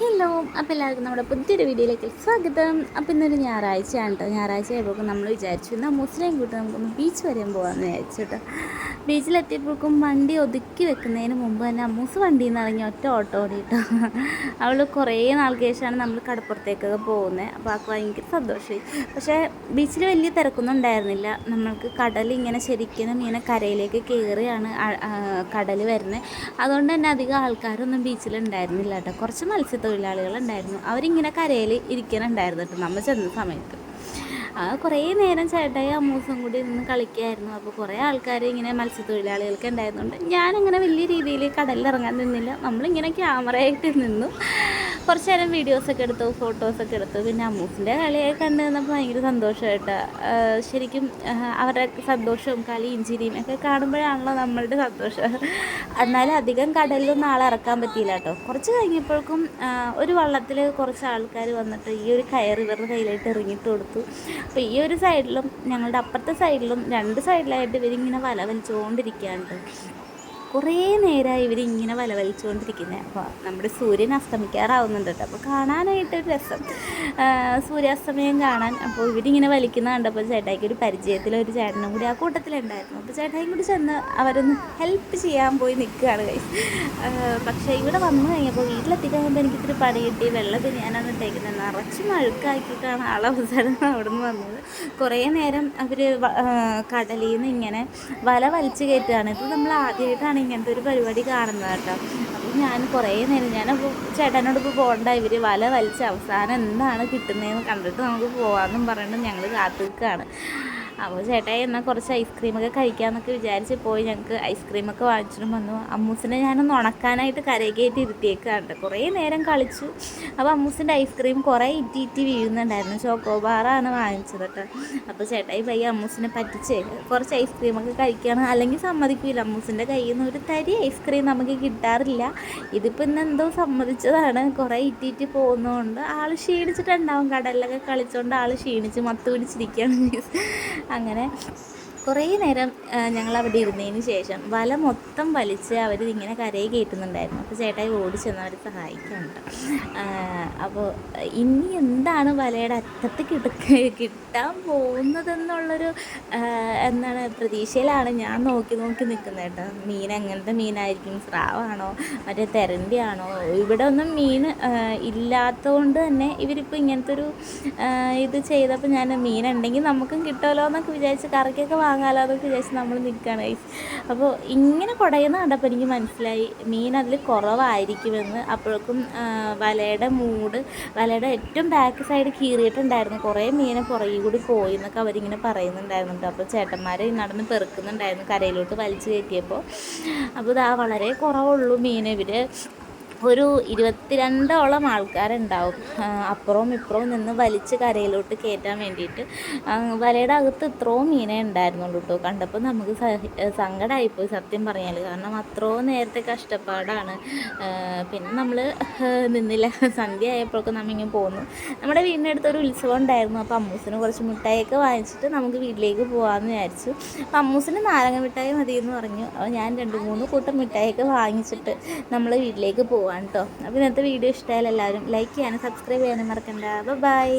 Hello അപ്പോൾ എല്ലാവർക്കും നമ്മുടെ പുതിയൊരു വീഡിയോയിലേക്ക് സ്വാഗതം. അപ്പോൾ ഇന്നൊരു ഞായറാഴ്ചയാണ് കേട്ടോ ഞായറാഴ്ച ആയപ്പോൾ നമ്മൾ വിചാരിച്ചു എന്നാൽ മുസ്ലിം കൂട്ടം നമുക്കൊന്ന് ബീച്ച് വരെയും പോകാമെന്ന് വിചാരിച്ചു കേട്ടോ ബീച്ചിലെത്തിയപ്പോഴേക്കും വണ്ടി ഒതുക്കി വെക്കുന്നതിന് മുമ്പ് തന്നെ അമ്മൂസ് വണ്ടിയിൽ നിന്ന് ഇറങ്ങി ഒറ്റ ഓട്ടോ ഓടിയിട്ടോ. അവൾ കുറേ നാൾക്ക് ശേഷമാണ് നമ്മൾ കടപ്പുറത്തേക്കൊക്കെ പോകുന്നത്. അപ്പോൾ അവൾക്ക് ഭയങ്കര സന്തോഷമായി. പക്ഷേ ബീച്ചിൽ വലിയ തിരക്കൊന്നും ഉണ്ടായിരുന്നില്ല. നമ്മൾക്ക് കടൽ ഇങ്ങനെ ശരിക്കും ഇങ്ങനെ കരയിലേക്ക് കയറിയാണ് കടൽ വരുന്നത്. അതുകൊണ്ട് തന്നെ അധികം ആൾക്കാരൊന്നും ബീച്ചിൽ ഉണ്ടായിരുന്നില്ല കേട്ടോ. കുറച്ച് മത്സ്യത്തൊഴിലാളികളുണ്ടായിരുന്നു അവരിങ്ങനെ കരയിൽ ഇരിക്കാനുണ്ടായിരുന്നു കേട്ടോ. നമ്മൾ ചെന്ന സമയത്ത്. കുറേ നേരം ചേട്ടായി അമ്മൂസും കൂടി നിന്ന് കളിക്കായിരുന്നു. അപ്പോൾ കുറേ ആൾക്കാർ ഇങ്ങനെ മത്സ്യത്തൊഴിലാളികൾക്ക് ഉണ്ടായിരുന്നുണ്ട്. ഞാനങ്ങനെ വലിയ രീതിയിൽ കടലിൽ ഇറങ്ങാൻ നിന്നില്ല. നമ്മളിങ്ങനെ ക്യാമറയായിട്ട് നിന്നു. കുറച്ച് നേരം വീഡിയോസൊക്കെ എടുത്തു ഫോട്ടോസൊക്കെ എടുത്തു. പിന്നെ അമ്മൂസിന്റെ കളിയൊക്കെ കണ്ടു നിന്നപ്പോൾ ഭയങ്കര സന്തോഷമായിട്ട് ശരിക്കും അവരുടെ സന്തോഷവും കളിയും ചിരിയും ഒക്കെ കാണുമ്പോഴാണല്ലോ നമ്മളുടെ സന്തോഷം. എന്നാലും അധികം കടലിലൊന്നും ആളെ ഇറക്കാൻ പറ്റിയില്ല കേട്ടോ. കുറച്ച് കഴിഞ്ഞപ്പോഴേക്കും ഒരു വള്ളത്തിൽ കുറച്ച് ആൾക്കാർ വന്നിട്ട് ഈ ഒരു കയർ ഇവരുടെ കയ്യിലായിട്ട് ഇറങ്ങിയിട്ട് കൊടുത്തു. അപ്പോൾ ഈ ഒരു സൈഡിലും ഞങ്ങളുടെ അപ്പുറത്തെ സൈഡിലും രണ്ട് സൈഡിലായിട്ട് ഇവരിങ്ങനെ വല വലിച്ചുകൊണ്ടിരിക്കുകയാണ് കുറേ നേരമായി ഇവരിങ്ങനെ വലവലിച്ചുകൊണ്ടിരിക്കുന്നത് അപ്പോൾ നമ്മുടെ സൂര്യൻ അസ്തമിക്കാറാവുന്നുണ്ട് കേട്ടോ. അപ്പോൾ കാണാനായിട്ടൊരു രസം. സൂര്യാസ്തമയം കാണാൻ. അപ്പോൾ ഇവരിങ്ങനെ വലിക്കുന്ന കണ്ടപ്പോൾ ചേട്ടായിക്ക് ഒരു പരിചയത്തിലൊരു ചേട്ടനും കൂടി ആ കൂട്ടത്തിലുണ്ടായിരുന്നു. അപ്പോൾ ചേട്ടായും കൂടി ചെന്ന് അവരൊന്ന് ഹെൽപ്പ് ചെയ്യാൻ പോയി നിൽക്കുകയാണ് കൈ പക്ഷേ ഇവിടെ വന്നു കഴിഞ്ഞപ്പോൾ വീട്ടിലെത്തി കഴിയുമ്പോൾ എനിക്കിത്തിരി പണി കിട്ടി. വെള്ളം ഞാനാണ് ഇട്ടേക്കുന്നത് നിറച്ച് മഴുക്കാക്കിയിട്ടാണ് ആളവസാനം അവിടെ നിന്ന് വന്നത്. കുറേ നേരം അവർ കടലിൽ നിന്ന് ഇങ്ങനെ വല വലിച്ചു കയറ്റുകയാണ്. ഇത് നമ്മൾ ആദ്യമായിട്ടാണ് ഇങ്ങനത്തെ ഒരു പരിപാടി കാണുന്നത് കേട്ടോ. അപ്പോൾ ഞാൻ കുറേ നേരം ഞാനപ്പോൾ ചേട്ടനോട് ഇപ്പോൾ പോകണ്ട ഇവർ വല വലിച്ച് അവസാനം എന്താണ് കിട്ടുന്നതെന്ന് കണ്ടിട്ട് നമുക്ക് പോകാമെന്നും പറഞ്ഞിട്ട് ഞങ്ങൾ കാത്തു നിൽക്കുകയാണ് അപ്പോൾ ചേട്ടായി എന്നാൽ കുറച്ച് ഐസ്ക്രീമൊക്കെ കഴിക്കാമെന്നൊക്കെ വിചാരിച്ച് പോയി. ഞങ്ങൾക്ക് ഐസ്ക്രീമൊക്കെ വാങ്ങിച്ചിട്ട് വന്നു. അമ്മൂസിനെ ഞാനൊന്ന് ഉണക്കാനായിട്ട് കരകയറ്റി ഇരുത്തിയേക്കാണ് കുറേ നേരം കളിച്ചു. അപ്പോൾ അമ്മൂസിന്റെ ഐസ്ക്രീം കുറേ ഇറ്റി ഇറ്റി വീഴുന്നുണ്ടായിരുന്നു. ചോക്കോബാറാണ് വാങ്ങിച്ചത് കേട്ടോ അപ്പോൾ ചേട്ടായി പയ്യെ അമ്മൂസിനെ പറ്റിച്ച്. കുറച്ച് ഐസ്ക്രീമൊക്കെ കഴിക്കുകയാണ് അല്ലെങ്കിൽ സമ്മതിക്കില്ല അമ്മൂസിന്റെ കയ്യിൽ നിന്ന് ഒരു തരി ഐസ്ക്രീം നമുക്ക് കിട്ടാറില്ല. ഇതിപ്പോൾ ഇന്ന് എന്തോ സമ്മതിച്ചതാണ്. കുറേ ഇറ്റി ഇറ്റി പോകുന്നതുകൊണ്ട് ആൾ ക്ഷീണിച്ചിട്ടുണ്ടാവും. കടലിലൊക്കെ കളിച്ചുകൊണ്ട് ആൾ ക്ഷീണിച്ച് മത്ത് പിടിച്ചിരിക്കുകയാണ്. അങ്ങനെ കുറേ നേരം ഞങ്ങൾ അവിടെ ഇരുന്നതിന് ശേഷം വല മൊത്തം വലിച്ച് അവർ ഇങ്ങനെ കരയെ കയറ്റുന്നുണ്ടായിരുന്നു അപ്പോൾ ചേട്ടായി ഓടി ചെന്ന് അവർ സഹായിക്കുന്നുണ്ട്. അപ്പോൾ ഇനി എന്താണ് വലയുടെ അറ്റത്ത് കിടക്ക കിട്ടാൻ പോകുന്നതെന്നുള്ളൊരു എന്താണ് പ്രതീക്ഷയിലാണ് ഞാൻ നോക്കി നോക്കി നിൽക്കുന്നത് കേട്ടോ. മീൻ എങ്ങനത്തെ മീനായിരിക്കും? സ്രാവാണോ? മറ്റേ തെരണ്ടിയാണോ? ഇവിടെ ഒന്നും മീൻ ഇല്ലാത്തതുകൊണ്ട് തന്നെ ഇവരിപ്പോൾ ഇങ്ങനത്തെ ഒരു ഇത് ചെയ്തപ്പോൾ ഞാൻ മീൻ ഉണ്ടെങ്കിൽ നമുക്കും കിട്ടുമല്ലോ എന്നൊക്കെ വിചാരിച്ച് കറിക്കൊക്കെ വാങ്ങാലോ എന്നൊക്കെ വിചാരിച്ച് നമ്മൾ നിൽക്കുകയാണ് അപ്പോൾ ഇങ്ങനെ കുടയുന്ന കണ്ടപ്പോൾ എനിക്ക് മനസ്സിലായി മീൻ അതിൽ കുറവായിരിക്കുമെന്ന്. അപ്പോഴേക്കും വലയുടെ മൂട് വലയുടെ ഏറ്റവും ബാക്ക് സൈഡ് കീറിയിട്ടുണ്ടായിരുന്നു. കുറേ മീനെ പുറകിൽ കൂടി പോയി എന്നൊക്കെ അവരിങ്ങനെ പറയുന്നുണ്ടായിരുന്നു അപ്പോൾ ചേട്ടന്മാർ നടന്ന് പെറുക്കുന്നുണ്ടായിരുന്നു കരയിലോട്ട് വലിച്ചു കയറ്റിയപ്പോൾ അപ്പോൾ ഇതാ വളരെ കുറവുള്ളൂ മീൻ ഇവർ ഒരു ഇരുപത്തിരണ്ടോളം ആൾക്കാരുണ്ടാവും. അപ്പുറവും ഇപ്പുറവും നിന്ന് വലിച്ച് കരയിലോട്ട് കയറ്റാൻ വേണ്ടിയിട്ട്. വലയുടെ അകത്ത് ഇത്രയും മീനേ ഉണ്ടായിരുന്നുള്ളൂ കേട്ടോ കണ്ടപ്പോൾ നമുക്ക് സങ്കടമായിപ്പോയി സത്യം പറഞ്ഞാൽ കാരണം അത്രയും നേരത്തെ കഷ്ടപ്പാടാണ്. പിന്നെ നമ്മൾ നിന്നില്ല. സന്ധ്യ ആയപ്പോഴൊക്കെ നമ്മിങ്ങനെ പോന്നു. നമ്മുടെ വീടിനടുത്ത് ഒരു ഉത്സവം ഉണ്ടായിരുന്നു. അപ്പോൾ അമ്മൂസിന് കുറച്ച് മിഠായിയൊക്കെ വാങ്ങിച്ചിട്ട് നമുക്ക് വീട്ടിലേക്ക് പോകാമെന്ന് വിചാരിച്ചു. അപ്പം അമ്മൂസിന് നാരങ്ങ മിഠായി മതി എന്ന് പറഞ്ഞു. അപ്പോൾ ഞാൻ രണ്ട് മൂന്ന് കൂട്ടം മിഠായിയൊക്കെ വാങ്ങിച്ചിട്ട് നമ്മൾ വീട്ടിലേക്ക് പോകാം പോവാണ് കേട്ടോ അപ്പോൾ ഇന്നത്തെ വീഡിയോ ഇഷ്ടമായാലും എല്ലാവരും ലൈക്ക് ചെയ്യാനും സബ്സ്ക്രൈബ് ചെയ്യാനും മറക്കണ്ട. ബൈ